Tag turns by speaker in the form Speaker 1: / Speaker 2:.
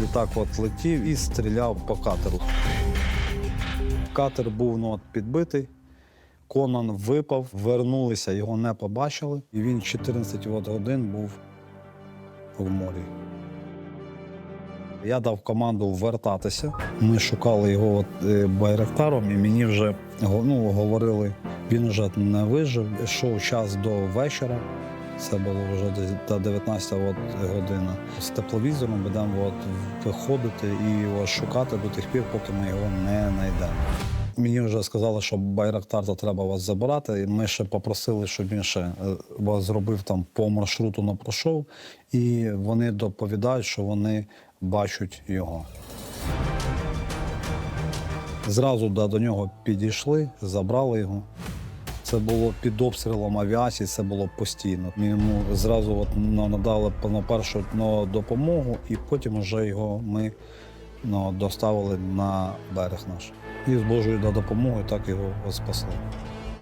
Speaker 1: літак от летів і стріляв по катеру. Катер був ну, от, підбитий. Конан випав, вернулися, його не побачили. І він 14 от годин був в морі. Я дав команду вертатися. Ми шукали його от, е, байрактаром, і мені вже ну, говорили, він вже не вижив. Йшов час до вечора. Це було вже десь до 19 от година. З тепловізором будемо от виходити і от шукати до тих пір, поки ми його не знайдемо. Мені вже сказали, що Байрактар то треба вас забирати. І ми ще попросили, щоб він ще е, вас зробив там по маршруту не пройшов. І вони доповідають, що вони бачать його. Зразу до нього підійшли, забрали його. Це було під обстрілом авіації, це було постійно. Йому зразу от, надали на першу ну, допомогу, і потім вже його ми ну, доставили на берег наш. І з Божою допомогою так його спасли.